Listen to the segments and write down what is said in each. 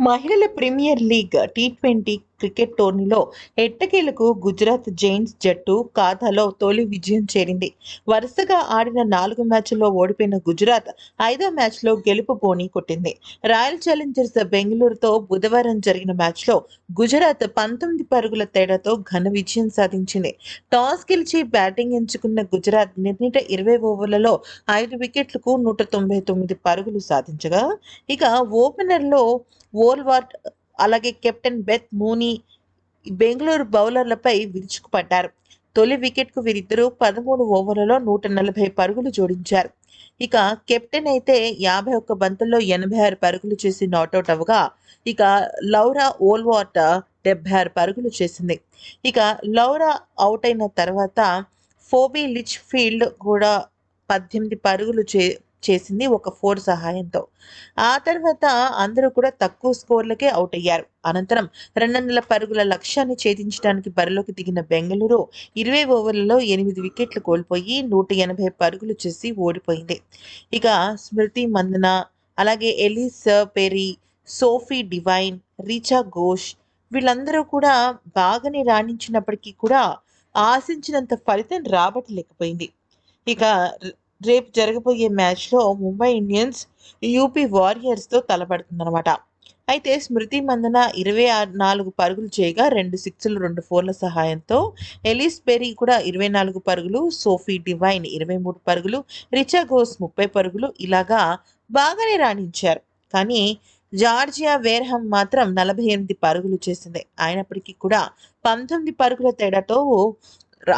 మహిళల premier League T twenty cricket టోర్నీలో ఎట్టకేలకు గుజరాత్ జైంట్స్ జట్టు ఖాతాలో తొలి విజయం చేరింది. వరుసగా ఆడిన నాలుగు మ్యాచ్ల్లో ఓడిపోయిన గుజరాత్ ఐదో మ్యాచ్లో గెలుపు పోనీ కొట్టింది. రాయల్ ఛాలెంజర్స్ బెంగళూరుతో బుధవారం జరిగిన మ్యాచ్లో గుజరాత్ పంతొమ్మిది పరుగుల తేడాతో ఘన విజయం సాధించింది. టాస్ గెలిచి బ్యాటింగ్ ఎంచుకున్న గుజరాత్ నిర్ణీత ఇరవై ఓవర్లలో ఐదు వికెట్లకు నూట తొంభై తొమ్మిది పరుగులు సాధించగా ఇక ఓపెనర్లో వోల్వార్ట్ అలాగే కెప్టెన్ బెత్ మూనీ బెంగళూరు బౌలర్లపై విరుచుకుపడ్డారు. తొలి వికెట్కు వీరిద్దరూ పదమూడు ఓవర్లలో నూట నలభై పరుగులు జోడించారు. ఇక కెప్టెన్ అయితే యాభై ఒక్క బంతుల్లో ఎనభై ఆరు పరుగులు చేసి నాట్అవుట్ అవ్వగా ఇక లౌరా ఓల్వార్ట్ డెబ్బై ఆరు పరుగులు చేసింది. ఇక లౌరా అవుట్ అయిన తర్వాత ఫోబీ లిచ్ ఫీల్డ్ కూడా పద్దెనిమిది పరుగులు చే చేసింది ఒక ఫోర్ సహాయంతో. ఆ తర్వాత అందరూ కూడా తక్కువ స్కోర్లకే అవుట్ అయ్యారు. అనంతరం రెండు వందల పరుగుల లక్ష్యాన్ని ఛేదించడానికి బరిలోకి దిగిన బెంగళూరు ఇరవై ఓవర్లలో ఎనిమిది వికెట్లు కోల్పోయి నూట ఎనభై పరుగులు చేసి ఓడిపోయింది. ఇక స్మృతి మందన అలాగే Ellyse Perry Sophie Devine Richa Ghosh వీళ్ళందరూ కూడా బాగానే రాణించినప్పటికీ కూడా ఆశించినంత ఫలితం రాబట్టలేకపోయింది. ఇక రేపు జరగబోయే మ్యాచ్లో ముంబై ఇండియన్స్ యూపీ వారియర్స్తో తలపడుతుందన్నమాట. అయితే స్మృతి మందన ఇరవై నాలుగు పరుగులు చేయగా రెండు సిక్స్లు రెండు ఫోర్ల సహాయంతో ఎలిస్ బెరీ కూడా ఇరవై నాలుగు పరుగులు సోఫీ డివైన్ ఇరవై మూడు పరుగులు రిచా గోస్ ముప్పై పరుగులు ఇలాగా బాగానే రాణించారు. కానీ జార్జియా వేర్హమ్ మాత్రం నలభై ఎనిమిది పరుగులు చేసింది. అయినప్పటికీ కూడా పంతొమ్మిది పరుగుల తేడాతో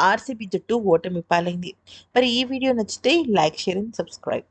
ఆర్సీబీ జట్టు ఓటమి పాలైంది మరి ఈ వీడియో నచ్చితే లైక్ షేర్ అండ్ సబ్స్క్రైబ్.